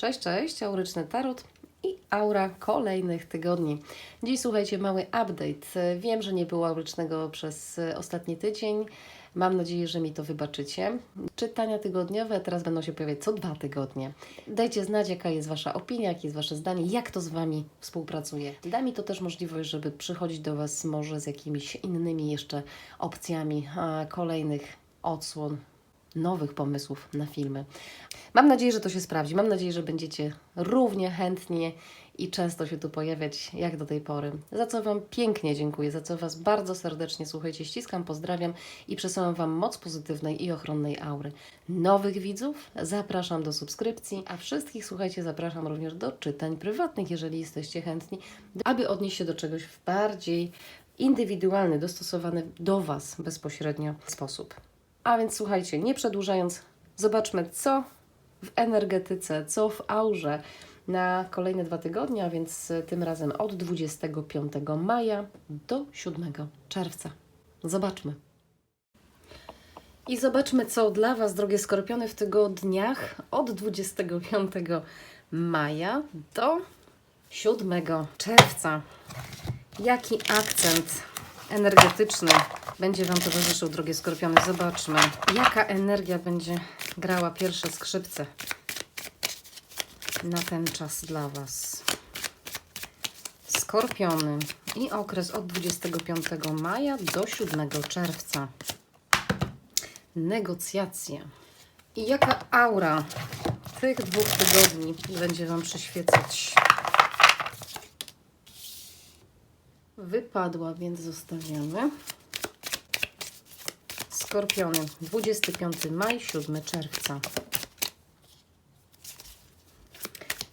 Cześć, cześć, auryczny tarot i aura kolejnych tygodni. Dziś słuchajcie, mały update. Wiem, że nie było aurycznego przez ostatni tydzień. Mam nadzieję, że mi to wybaczycie. Czytania tygodniowe teraz będą się pojawiać co dwa tygodnie. Dajcie znać, jaka jest Wasza opinia, jakie jest Wasze zdanie, jak to z Wami współpracuje. Da mi to też możliwość, żeby przychodzić do Was może z jakimiś innymi jeszcze opcjami kolejnych odsłon nowych pomysłów na filmy. Mam nadzieję, że to się sprawdzi. Mam nadzieję, że będziecie równie chętnie i często się tu pojawiać jak do tej pory. Za co Wam pięknie dziękuję, za co Was bardzo serdecznie słuchajcie, ściskam, pozdrawiam i przesyłam Wam moc pozytywnej i ochronnej aury. Nowych widzów zapraszam do subskrypcji, a wszystkich słuchajcie, zapraszam również do czytań prywatnych, jeżeli jesteście chętni, aby odnieść się do czegoś w bardziej indywidualny, dostosowany do Was bezpośrednio sposób. A więc słuchajcie, nie przedłużając, zobaczmy co w energetyce, co w aurze na kolejne dwa tygodnie, a więc tym razem od 25 maja do 7 czerwca. Zobaczmy. I zobaczmy, co dla Was, drogie skorpiony, w tygodniach od 25 maja do 7 czerwca. Jaki akcent energetyczny będzie Wam towarzyszył, drogie skorpiony? Zobaczmy, jaka energia będzie grała pierwsze skrzypce na ten czas dla Was. Skorpiony i okres od 25 maja do 7 czerwca. Negocjacje. I jaka aura tych dwóch tygodni będzie Wam przyświecać? Wypadła, więc zostawiamy. Skorpiony 25 maj, 7 czerwca.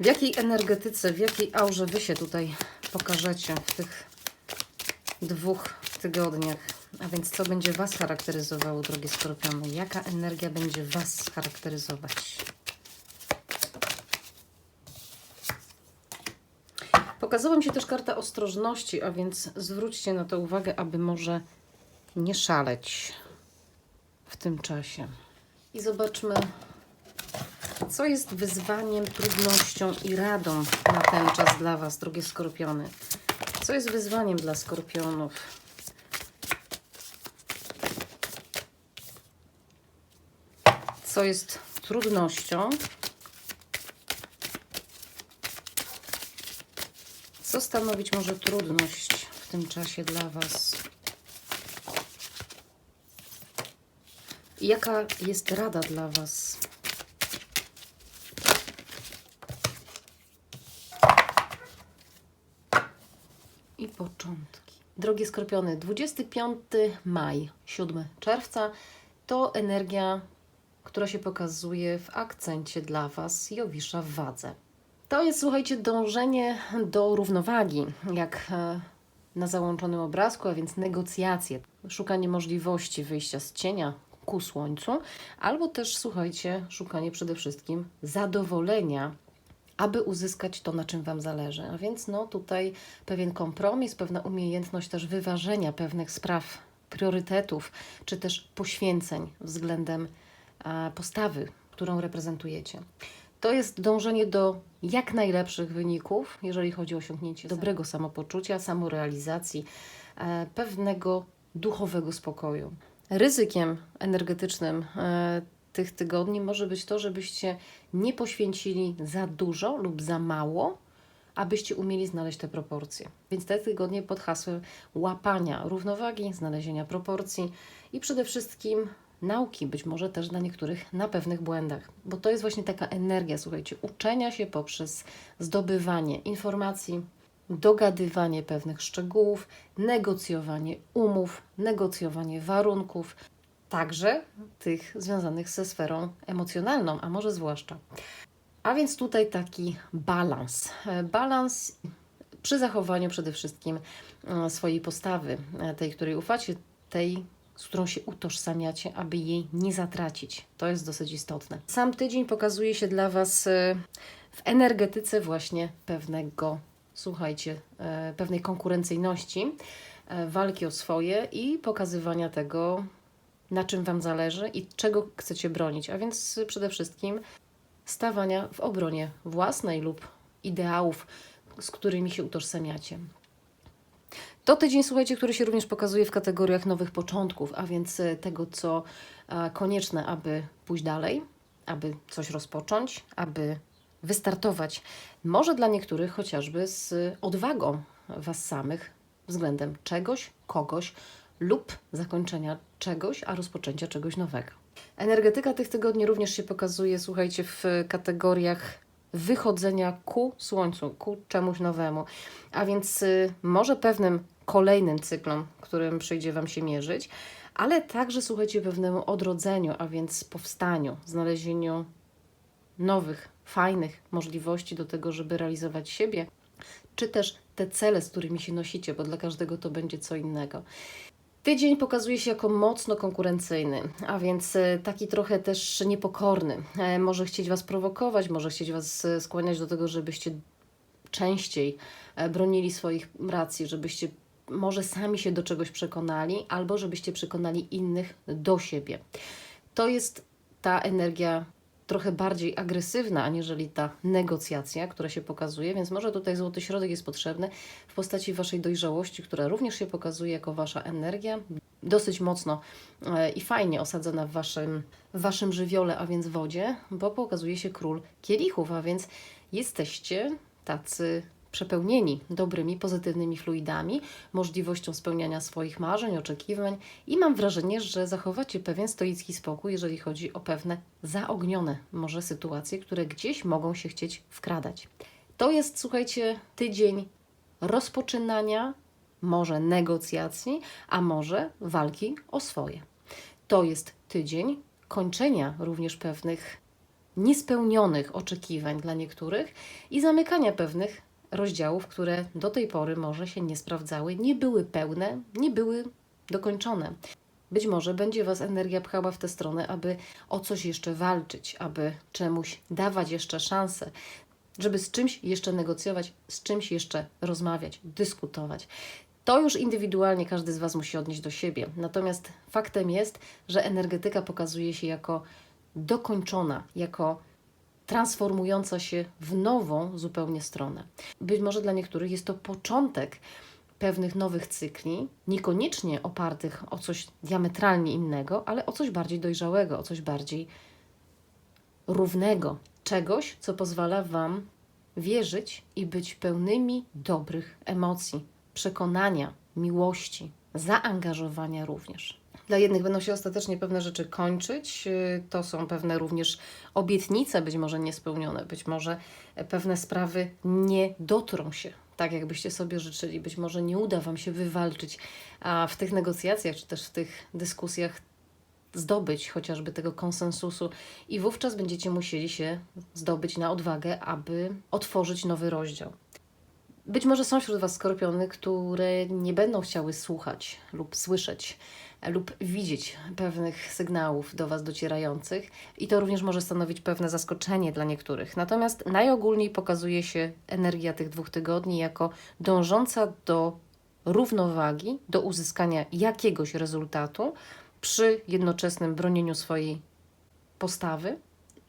W jakiej energetyce, w jakiej aurze Wy się tutaj pokażecie w tych dwóch tygodniach? A więc co będzie Was charakteryzowało, drogie skorpiony? Jaka energia będzie Was charakteryzować? Pokazała mi się też karta ostrożności, a więc zwróćcie na to uwagę, aby może nie szaleć w tym czasie. I zobaczmy, co jest wyzwaniem, trudnością i radą na ten czas dla Was, drogie skorpiony. Co jest wyzwaniem dla skorpionów? Co jest trudnością? Co stanowić może trudność w tym czasie dla Was? Jaka jest rada dla Was? I początki. Drogie skorpiony, 25 maj, 7 czerwca to energia, która się pokazuje w akcencie dla Was Jowisza w wadze. To jest, słuchajcie, dążenie do równowagi, jak e, na załączonym obrazku, a więc negocjacje, szukanie możliwości wyjścia z cienia ku słońcu, albo też, słuchajcie, szukanie przede wszystkim zadowolenia, aby uzyskać to, na czym Wam zależy. A więc, no tutaj pewien kompromis, pewna umiejętność też wyważenia pewnych spraw, priorytetów, czy też poświęceń względem e, postawy, którą reprezentujecie. To jest dążenie do jak najlepszych wyników, jeżeli chodzi o osiągnięcie dobrego samopoczucia, samorealizacji, e, pewnego duchowego spokoju. Ryzykiem energetycznym e, tych tygodni może być to, żebyście nie poświęcili za dużo lub za mało, abyście umieli znaleźć te proporcje. Więc te tygodnie pod hasłem łapania równowagi, znalezienia proporcji i przede wszystkim nauki, być może też dla niektórych na pewnych błędach, bo to jest właśnie taka energia, słuchajcie, uczenia się poprzez zdobywanie informacji, dogadywanie pewnych szczegółów, negocjowanie umów, negocjowanie warunków, także tych związanych ze sferą emocjonalną, a może zwłaszcza. A więc tutaj taki balans. E, Balans przy zachowaniu przede wszystkim e, swojej postawy, e, tej, której ufacie, tej, z którą się utożsamiacie, aby jej nie zatracić. To jest dosyć istotne. Sam tydzień pokazuje się dla Was e, w energetyce właśnie pewnego, słuchajcie, e, pewnej konkurencyjności, e, walki o swoje i pokazywania tego, na czym Wam zależy i czego chcecie bronić. A więc przede wszystkim stawania w obronie własnej lub ideałów, z którymi się utożsamiacie. To tydzień, słuchajcie, który się również pokazuje w kategoriach nowych początków, a więc e, tego, co e, konieczne, aby pójść dalej, aby coś rozpocząć, aby wystartować. Może dla niektórych chociażby z odwagą Was samych względem czegoś, kogoś lub zakończenia czegoś, a rozpoczęcia czegoś nowego. Energetyka tych tygodni również się pokazuje, słuchajcie, w kategoriach wychodzenia ku słońcu, ku czemuś nowemu. A więc y, może pewnym kolejnym cyklom, którym przyjdzie Wam się mierzyć, ale także, słuchajcie, pewnemu odrodzeniu, a więc powstaniu, znalezieniu nowych, fajnych możliwości do tego, żeby realizować siebie, czy też te cele, z którymi się nosicie, bo dla każdego to będzie co innego. Tydzień pokazuje się jako mocno konkurencyjny, a więc e, taki trochę też niepokorny. E, Może chcieć Was prowokować, może chcieć Was e, skłaniać do tego, żebyście częściej bronili swoich racji, żebyście może sami się do czegoś przekonali, albo żebyście przekonali innych do siebie. To jest ta energia trochę bardziej agresywna, aniżeli ta negocjacja, która się pokazuje, więc może tutaj złoty środek jest potrzebny w postaci Waszej dojrzałości, która również się pokazuje jako Wasza energia, dosyć mocno e, i fajnie osadzona w Waszym, w waszym żywiole, a więc wodzie, bo pokazuje się król kielichów, a więc jesteście tacy przepełnieni dobrymi, pozytywnymi fluidami, możliwością spełniania swoich marzeń, oczekiwań i mam wrażenie, że zachowacie pewien stoicki spokój, jeżeli chodzi o pewne zaognione może sytuacje, które gdzieś mogą się chcieć wkradać. To jest, słuchajcie, tydzień rozpoczynania, może negocjacji, a może walki o swoje. To jest tydzień kończenia również pewnych niespełnionych oczekiwań dla niektórych i zamykania pewnych rozdziałów, które do tej pory może się nie sprawdzały, nie były pełne, nie były dokończone. Być może będzie Was energia pchała w tę stronę, aby o coś jeszcze walczyć, aby czemuś dawać jeszcze szansę, żeby z czymś jeszcze negocjować, z czymś jeszcze rozmawiać, dyskutować. To już indywidualnie każdy z Was musi odnieść do siebie. Natomiast faktem jest, że energetyka pokazuje się jako dokończona, jako transformująca się w nową zupełnie stronę. Być może dla niektórych jest to początek pewnych nowych cykli, niekoniecznie opartych o coś diametralnie innego, ale o coś bardziej dojrzałego, o coś bardziej równego, czegoś, co pozwala Wam wierzyć i być pełnymi dobrych emocji, przekonania, miłości, zaangażowania również. Dla jednych będą się ostatecznie pewne rzeczy kończyć. y, To są pewne również obietnice, być może niespełnione, być może pewne sprawy nie dotrą się tak, jakbyście sobie życzyli. Być może nie uda Wam się wywalczyć, a w tych negocjacjach czy też w tych dyskusjach zdobyć chociażby tego konsensusu, i wówczas będziecie musieli się zdobyć na odwagę, aby otworzyć nowy rozdział. Być może są wśród Was skorpiony, które nie będą chciały słuchać lub słyszeć lub widzieć pewnych sygnałów do Was docierających, i to również może stanowić pewne zaskoczenie dla niektórych. Natomiast najogólniej pokazuje się energia tych dwóch tygodni jako dążąca do równowagi, do uzyskania jakiegoś rezultatu przy jednoczesnym bronieniu swojej postawy,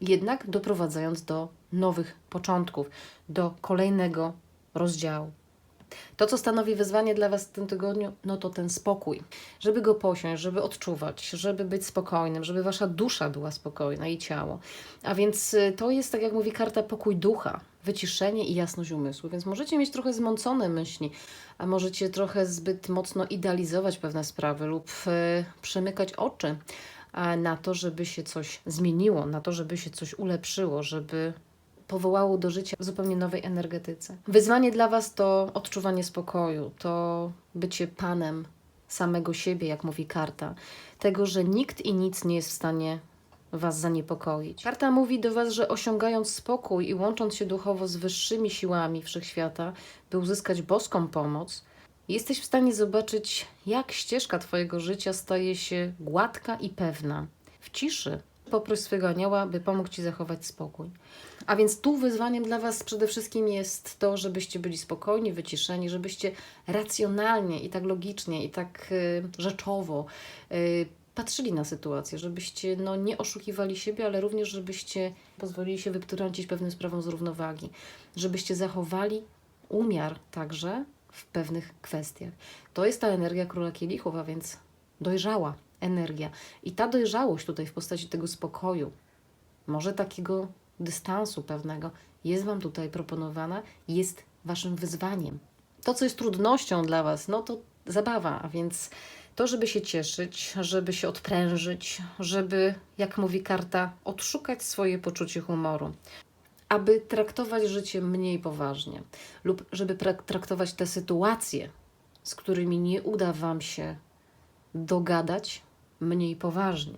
jednak doprowadzając do nowych początków, do kolejnego rozdziału. To, co stanowi wyzwanie dla Was w tym tygodniu, no to ten spokój. Żeby go posiąść, żeby odczuwać, żeby być spokojnym, żeby Wasza dusza była spokojna i ciało. A więc y, to jest, tak jak mówi karta, pokój ducha, wyciszenie i jasność umysłu. Więc możecie mieć trochę zmącone myśli, a możecie trochę zbyt mocno idealizować pewne sprawy lub y, przemykać oczy na to, żeby się coś zmieniło, na to, żeby się coś ulepszyło, żeby powołało do życia w zupełnie nowej energetyce. Wyzwanie dla Was to odczuwanie spokoju, to bycie panem samego siebie, jak mówi karta, tego, że nikt i nic nie jest w stanie Was zaniepokoić. Karta mówi do Was, że osiągając spokój i łącząc się duchowo z wyższymi siłami wszechświata, by uzyskać boską pomoc, jesteś w stanie zobaczyć, jak ścieżka Twojego życia staje się gładka i pewna. W ciszy poproś swego anioła, by pomógł Ci zachować spokój. A więc tu wyzwaniem dla Was przede wszystkim jest to, żebyście byli spokojni, wyciszeni, żebyście racjonalnie i tak logicznie i tak y, rzeczowo y, patrzyli na sytuację, żebyście no, nie oszukiwali siebie, ale również żebyście pozwolili się wytrącić pewnym sprawom z równowagi, żebyście zachowali umiar także w pewnych kwestiach. To jest ta energia króla kielichów, a więc dojrzała energia. I ta dojrzałość tutaj w postaci tego spokoju, może takiego dystansu pewnego, jest Wam tutaj proponowana, jest Waszym wyzwaniem. To, co jest trudnością dla Was, no to zabawa, a więc to, żeby się cieszyć, żeby się odprężyć, żeby, jak mówi karta, odszukać swoje poczucie humoru, aby traktować życie mniej poważnie, lub żeby traktować te sytuacje, z którymi nie uda Wam się dogadać, mniej poważnie.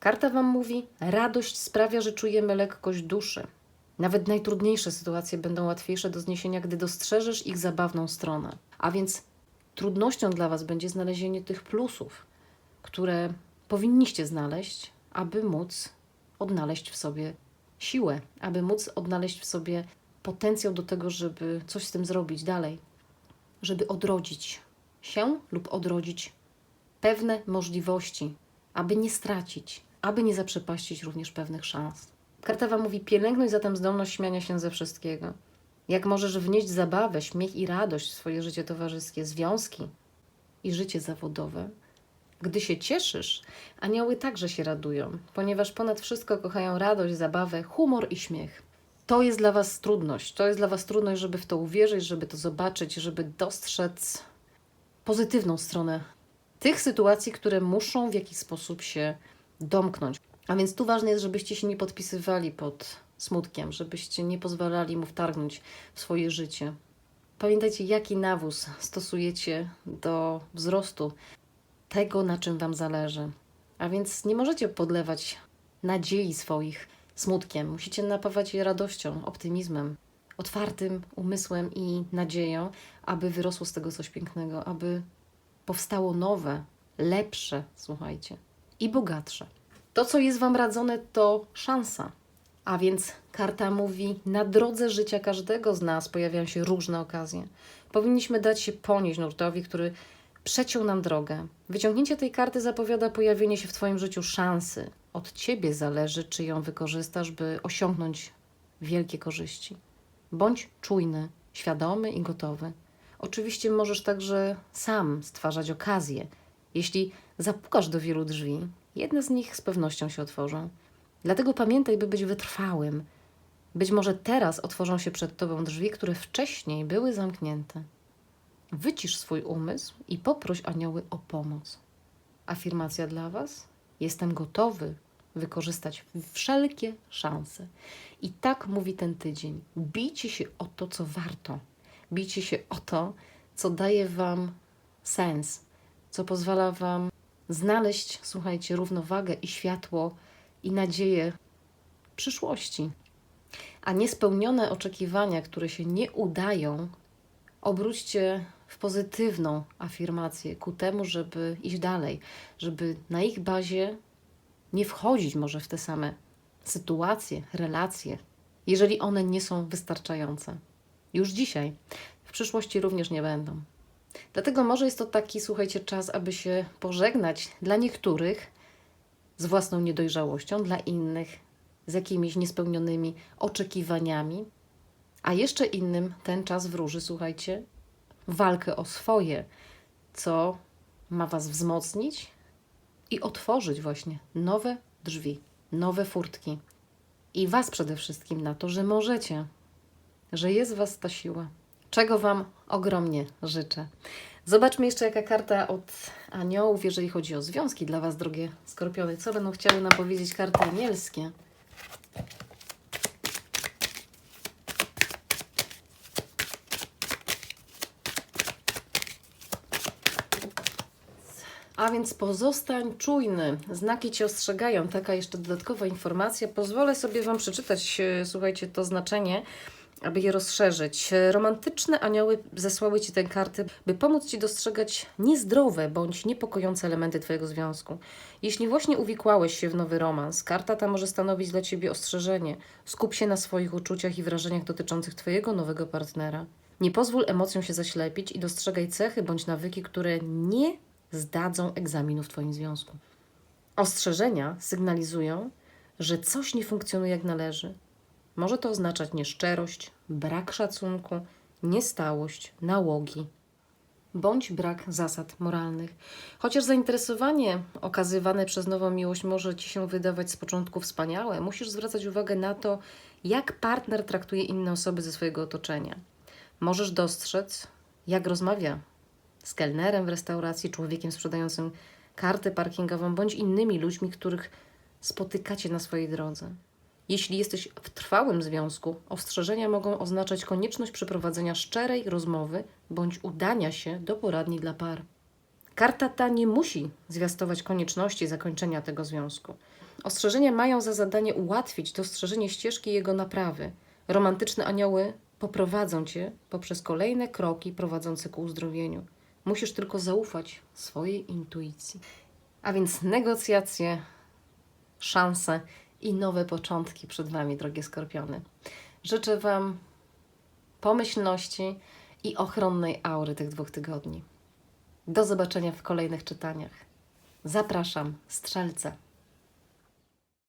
Karta Wam mówi: radość sprawia, że czujemy lekkość duszy. Nawet najtrudniejsze sytuacje będą łatwiejsze do zniesienia, gdy dostrzeżesz ich zabawną stronę. A więc trudnością dla Was będzie znalezienie tych plusów, które powinniście znaleźć, aby móc odnaleźć w sobie siłę, aby móc odnaleźć w sobie potencjał do tego, żeby coś z tym zrobić dalej, żeby odrodzić się lub odrodzić pewne możliwości, aby nie stracić, aby nie zaprzepaścić również pewnych szans. Karta Wam mówi: pielęgnuj zatem zdolność śmiania się ze wszystkiego. Jak możesz wnieść zabawę, śmiech i radość w swoje życie towarzyskie, związki i życie zawodowe, gdy się cieszysz, anioły także się radują, ponieważ ponad wszystko kochają radość, zabawę, humor i śmiech. To jest dla Was trudność. To jest dla Was trudność, żeby w to uwierzyć, żeby to zobaczyć, żeby dostrzec pozytywną stronę tych sytuacji, które muszą w jakiś sposób się domknąć. A więc tu ważne jest, żebyście się nie podpisywali pod smutkiem, żebyście nie pozwalali mu wtargnąć w swoje życie. Pamiętajcie, jaki nawóz stosujecie do wzrostu tego, na czym Wam zależy. A więc nie możecie podlewać nadziei swoich smutkiem. Musicie napawać je radością, optymizmem, otwartym umysłem i nadzieją, aby wyrosło z tego coś pięknego, aby powstało nowe, lepsze, słuchajcie, i bogatsze. To, co jest Wam radzone, to szansa. A więc karta mówi: na drodze życia każdego z nas pojawiają się różne okazje. Powinniśmy dać się ponieść nurtowi, który przeciął nam drogę. Wyciągnięcie tej karty zapowiada pojawienie się w Twoim życiu szansy. Od Ciebie zależy, czy ją wykorzystasz, by osiągnąć wielkie korzyści. Bądź czujny, świadomy i gotowy. Oczywiście możesz także sam stwarzać okazje. Jeśli zapukasz do wielu drzwi, jedne z nich z pewnością się otworzą. Dlatego pamiętaj, by być wytrwałym. Być może teraz otworzą się przed tobą drzwi, które wcześniej były zamknięte. Wycisz swój umysł i poproś anioły o pomoc. Afirmacja dla Was: Jestem gotowy wykorzystać wszelkie szanse. I tak mówi ten tydzień. Bijcie się o to, co warto. Bijcie się o to, co daje Wam sens, co pozwala Wam znaleźć, słuchajcie, równowagę i światło i nadzieję przyszłości. A niespełnione oczekiwania, które się nie udają, obróćcie w pozytywną afirmację ku temu, żeby iść dalej, żeby na ich bazie nie wchodzić może w te same sytuacje, relacje, jeżeli one nie są wystarczające. Już dzisiaj, w przyszłości również nie będą. Dlatego może jest to taki, słuchajcie, czas, aby się pożegnać dla niektórych z własną niedojrzałością, dla innych z jakimiś niespełnionymi oczekiwaniami, a jeszcze innym ten czas wróży, słuchajcie, walkę o swoje, co ma Was wzmocnić i otworzyć właśnie nowe drzwi, nowe furtki. I Was przede wszystkim na to, że możecie, że jest Was ta siła. Czego Wam ogromnie życzę. Zobaczmy jeszcze, jaka karta od aniołów, jeżeli chodzi o związki dla Was, drogie skorpiony. Co będą chciały nam powiedzieć karty anielskie? A więc pozostań czujny. Znaki cię ostrzegają. Taka jeszcze dodatkowa informacja. Pozwolę sobie Wam przeczytać, e, słuchajcie, to znaczenie, aby je rozszerzyć. Romantyczne anioły zesłały Ci tę kartę, by pomóc Ci dostrzegać niezdrowe bądź niepokojące elementy Twojego związku. Jeśli właśnie uwikłałeś się w nowy romans, karta ta może stanowić dla Ciebie ostrzeżenie. Skup się na swoich uczuciach i wrażeniach dotyczących Twojego nowego partnera. Nie pozwól emocjom się zaślepić i dostrzegaj cechy bądź nawyki, które nie zdadzą egzaminu w Twoim związku. Ostrzeżenia sygnalizują, że coś nie funkcjonuje jak należy. Może to oznaczać nieszczerość, brak szacunku, niestałość, nałogi bądź brak zasad moralnych. Chociaż zainteresowanie okazywane przez nową miłość może ci się wydawać z początku wspaniałe, musisz zwracać uwagę na to, jak partner traktuje inne osoby ze swojego otoczenia. Możesz dostrzec, jak rozmawia z kelnerem w restauracji, człowiekiem sprzedającym kartę parkingową bądź innymi ludźmi, których spotykacie na swojej drodze. Jeśli jesteś w trwałym związku, ostrzeżenia mogą oznaczać konieczność przeprowadzenia szczerej rozmowy bądź udania się do poradni dla par. Karta ta nie musi zwiastować konieczności zakończenia tego związku. Ostrzeżenia mają za zadanie ułatwić dostrzeżenie ścieżki jego naprawy. Romantyczne anioły poprowadzą cię poprzez kolejne kroki prowadzące ku uzdrowieniu. Musisz tylko zaufać swojej intuicji. A więc negocjacje, szanse i nowe początki przed Wami, drogie skorpiony. Życzę Wam pomyślności i ochronnej aury tych dwóch tygodni. Do zobaczenia w kolejnych czytaniach. Zapraszam, strzelce.